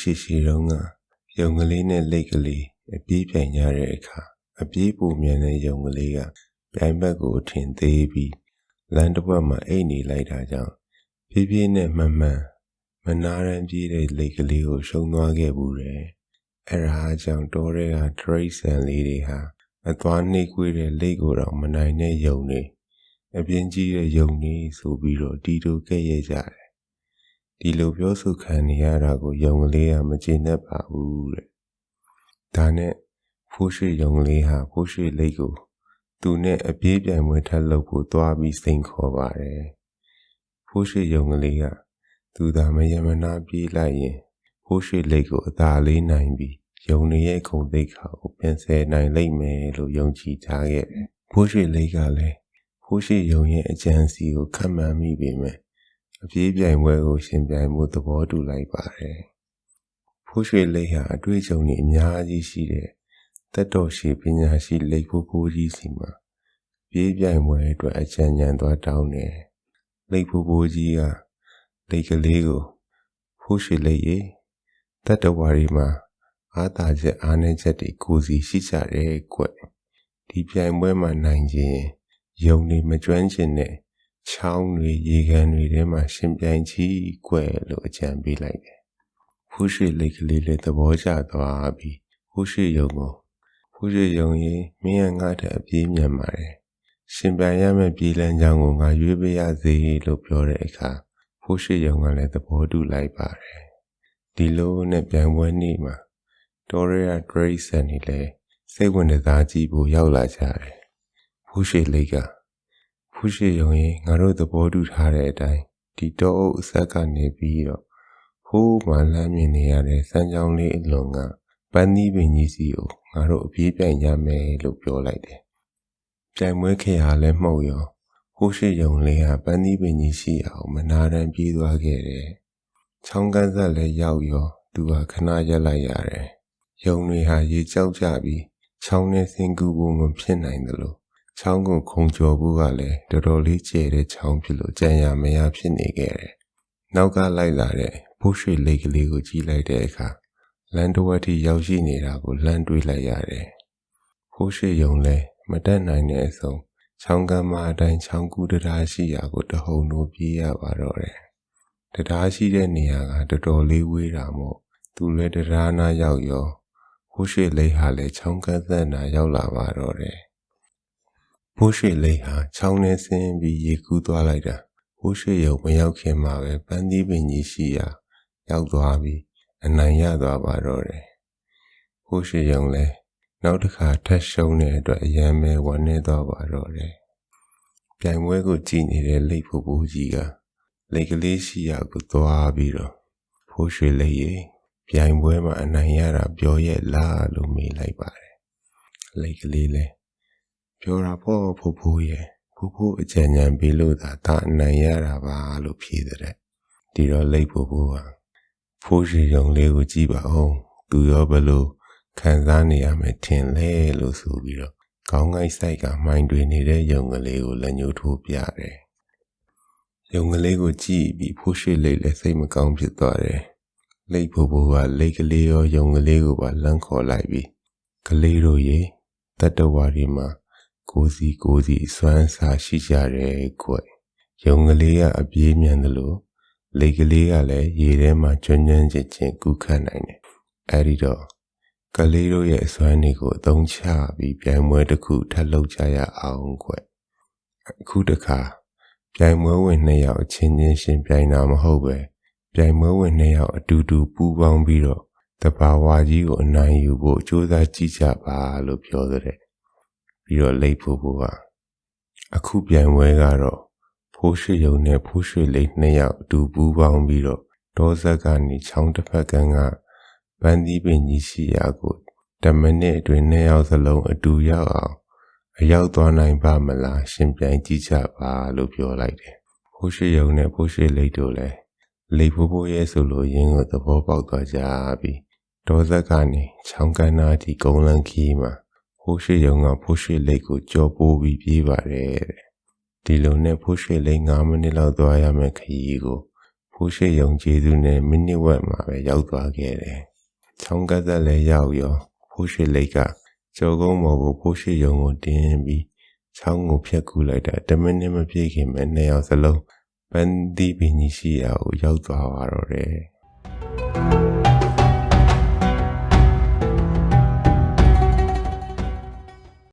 ရှိရှိတုန်းကယုံကလေးနဲ့လိတ်ကလေးအပြေးပြိုင်ကြတဲ့အခါအပြေးပူမြန်တဲ့ယုံကလေးကပြိုင်ဘက်ကိုထင်သေးပြီးလမ်းတစ်ဝက်မှာအိတ်နေလိုက်တာကြောင့်ပြေးပြေးနဲ့မှန်မှန်မနာရန်ပြေးတဲ့လိတ်ကလေးကိုရှုံသွားခဲ့ဘူးတယ်အဲ့ဒါကြောင့်တောထဲကတရိတ်ဆန်လေးတွေဟာအသွားနှိပ်ကွေးတဲ့လိတ်ကိုတော့မနိုင်တဲ့ယုံနေအပြင်းကြီးတဲ့ယုံနေဆိုပြီးတော့တီတိုကဲ့ရဲ့ကြတယ် ဒီလိုပြောဆိုခံနေရတာကိုယုံကလေးကမကျေနပ်ပါဘူးတဲ့ဒါနဲ့ဖိုးရှိယုံကလေးဟာဖိုးရှိလိတ်ကိုသူနဲ့အပြေးပြိုင်ပွဲထပ်လုပ်ဖို့သွားပြီးစိန်ခေါ်ပါတယ်ဖိုးရှိယုံကလေးကသူသာမယမနာပြေးလိုက်ရင်ဖိုးရှိလိတ်ကိုအသာလေးနိုင်ပြီးယုံနေရဲ့ခုံသိက္ခာကိုပြန်ဆယ်နိုင်လိမ့်မယ်လို့ယုံကြည်ထားခဲ့တယ်ဖိုးရှိလိတ်ကလည်းဖိုးရှိယုံရဲ့အကြံစီကိုခံမှန်းမိပေမဲ့ အပြေးပြိုင်ပွဲကိုရှင်ပြိုင်မှုသဘောတူလိုက်ပါတယ်။ဖိုးရွှေလိတ်ဟာအတွေ့အကြုံတွေအများကြီးရှိတဲ့တက်တော်ရှိပညာရှိလိတ်ဖိုးဖိုးကြီးစီမှာပြေးပြိုင်ပွဲအတွက်အကြံဉာဏ်သွားတောင်းတယ်။လိတ်ဖိုးဖိုးကြီးကလိတ်ကလေးကိုဖိုးရွှေလိတ်ရေတက်တော်ဝါရီမှာအားသာချက်အားနည်းချက်တွေကိုစီရှိကြတယ်ကွ။ဒီပြိုင်ပွဲမှာနိုင်ခြင်းယုံနေမကျွမ်းကျင်တဲ့ ချောင်းတွေရေကန်တွေထဲမှာရှင်ပြိုင်ကြီးကွယ်လို့အကြံပေးလိုက်တယ်။ဖူးရှိလိတ်ကလေးလည်းသဘောကျသွားပြီးဖူးရှိယုံကိုဖူးရှိယုံရေးမင်းရငါတဲ့အပြေးမြန်ပါတယ်။ရှင်ပြိုင်ရမယ့်ပြေးလန်းကြောင်းကိုငါရွေးပေးရစေလို့ပြောတဲ့အခါဖူးရှိယုံကလည်းသဘောတူလိုက်ပါတယ်။ဒီလိုနဲ့ပြိုင်ပွဲနေ့မှာဒေါ်ရီယာဒရိတ်ဆန်နေလဲစိတ်ဝင်စားကြည့်ဖို့ရောက်လာကြတယ်။ဖူးရှိလိတ်က ဖူးရှိယုံရင်ငါတို့သဘောတူထားတဲ့အတိုင်းဒီတောအုပ်အဆက်ကနေပြီးတော့ဟိုးမှလမ်းမြင်နေရတဲ့စမ်းချောင်းလေးအလွန်ကပန်းသီးပင်ကြီးစီကိုငါတို့အပြေးပြိုင်ကြမယ်လို့ပြောလိုက်တယ်။ပြိုင်ပွဲခေဟာလည်းမှုတ်ရောဟိုးရှိယုံလေးဟာပန်းသီးပင်ကြီးရှိအောင်မနာတမ်းပြေးသွားခဲ့တယ်။ချောင်းကန်းဆက်လည်းရောက်ရောသူဟာခဏရက်လိုက်ရတယ်။ယုံတွေဟာရေကြောက်ကြပြီးချောင်းနဲ့စင်ကူဖို့မဖြစ်နိုင်သလို ချောင်းကိုခုံကျော်ဖို့ကလည်းတော်တော်လေးကျယ်တဲ့ချောင်းဖြစ်လို့ကြံရမရဖြစ်နေခဲ့တယ်။နောက်ကလိုက်လာတဲ့ဘိုးရွှေလိတ်ကလေးကိုကြည့်လိုက်တဲ့အခါလန်တဝက်ထိရောက်ရှိနေတာကိုလမ်းတွေးလိုက်ရတယ်။ဘိုးရွှေယုံလဲမတက်နိုင်တဲ့အဆုံးချောင်းကမ်းမအတိုင်းချောင်းကူးတရားရှိရာကိုတဟုန်တို့ပြေးရပါတော့တယ်။တရားရှိတဲ့နေရာကတော်တော်လေးဝေးတာမို့သူလည်းတရားနာရောက်ရောဘိုးရွှေလိတ်ဟာလည်းချောင်းကန်းသက်နာရောက်လာပါတော့တယ် ဘိုးရွှေလိတ်ဟာချောင်းထဲဆင်းပြီးရေကူးသွားလိုက်တာဘိုးရွှေရုံမရောက်ခင်မှာပဲပန်းသီးပင်ကြီးရှိရာရောက်သွားပြီးအနိုင်ရသွားပါတော့တယ်ဘိုးရွှေရုံလည်းနောက်တစ်ခါထပ်ရှုံးတဲ့အတွက်အယံမဲဝမ်းနေသွားပါတော့တယ်ပြိုင်ပွဲကိုကြည်နေတဲ့လိတ်ဖို့ဘိုးကြီးကလိတ်ကလေးရှိရာကိုသွားပြီးတော့ဘိုးရွှေလိတ်ရေပြိုင်ပွဲမှာအနိုင်ရတာပြောရဲ့လားလို့မေးလိုက်ပါတယ်လိတ်ကလေးလည်း ပြောတာပေါ့ဖိုးဖိုးရဲ့ဖိုးဖိုးအကြံဉာဏ်ပေးလို့သာဒါအနိုင်ရတာပါလို့ဖြေတဲ့ဒီတော့လိတ်ဖိုးဖိုးဟာဖိုးရှိရုံလေးကိုကြည့်ပါဦးသူရောဘလို့ခံစားနေရမယ်ထင်လဲလို့ဆိုပြီးတော့ကောင်းကိုက်ဆိုင်ကမှိုင်းတွေနေတဲ့ယုံကလေးကိုလက်ညှိုးထိုးပြတယ်ယုံကလေးကိုကြည့်ပြီးဖိုးရှိလိတ်လည်းစိတ်မကောင်းဖြစ်သွားတယ်လိတ်ဖိုးဖိုးကလိတ်ကလေးရောယုံကလေးကိုပါလန့်ခေါ်လိုက်ပြီးကလေးတို့ရေတတ္တဝါတွေမှာ ကိုစီကိုစီစွမ်းစားရှိကြတယ်ကွယုံကလေးကအပြေးမြန်တယ်လို့လေကလေးကလည်းရေထဲမှာကျွမ်းကျွမ်းကျင်ကျင်ကူးခတ်နိုင်တယ်အဲ့ဒီတော့ကလေးတို့ရဲ့အစွမ်းတွေကိုအသုံးချပြီးပြိုင်ပွဲတစ်ခုထပ်လုပ်ကြရအောင်ကွအခုတခါပြိုင်ပွဲဝင်နှစ်ယောက်အချင်းချင်းရှင်ပြိုင်တာမဟုတ်ပဲပြိုင်ပွဲဝင်နှစ်ယောက်အတူတူပူးပေါင်းပြီးတော့တဘာဝကြီးကိုအနိုင်ယူဖို့ကြိုးစားကြည့်ကြပါလို့ပြောတဲ့ ပြီးတော့လိတ်ဖို့ဖို့ကအခုပြိုင်ပွဲကတော့ဖိုးရွှေယုံနဲ့ဖိုးရွှေလိတ်နှစ်ယောက်အတူပူးပေါင်းပြီးတော့ဒေါ်ဆက်ကနေချောင်းတစ်ဖက်ကန်းကပန်းသီးပင်ကြီးရှိရာကိုတမိနစ်အတွင်းနှစ်ယောက်စလုံးအတူရောက်အောင်အရောက်သွားနိုင်ပါမလားရှင်ပြိုင်ကြည့်ကြပါလို့ပြောလိုက်တယ်ဖိုးရွှေယုံနဲ့ဖိုးရွှေလိတ်တို့လည်းလိတ်ဖိုးဖိုးရဲ့ဆိုလို့ရင်းကိုသဘောပေါက်သွားကြပြီးဒေါ်ဆက်ကနေချောင်းကန်းနာတီကုန်းလန်းခီးမှာ ဖိုးရှိရုံကဖိုးရှိလိတ်ကိုကြော်ပိုးပြီးပြေးပါတယ်တဲ့ဒီလိုနဲ့ဖိုးရှိလိတ်9မိနစ်လောက်သွားရမယ့်ခရီးကိုဖိုဖိုးရှိယုံကျေးဇူးနဲ့မိနစ်ဝက်မှာပဲရောက်သွားခဲ့တယ်။ချောင်းကပ်သက်လည်းရောက်ရောဖိုးရှိလိတ်ကကြော်ကုန်းပေါ်ကိုဖိုးရှိယုံကိုတင်းပြီးချောင်းကိုဖြတ်ကူလိုက်တာ10မိနစ်မပြည့်ခင်မဲ့နှစ်ယောက်စလုံးပန်းသီးပင်ကြီးရှိရာကိုရောက်သွားပါတော့တယ်။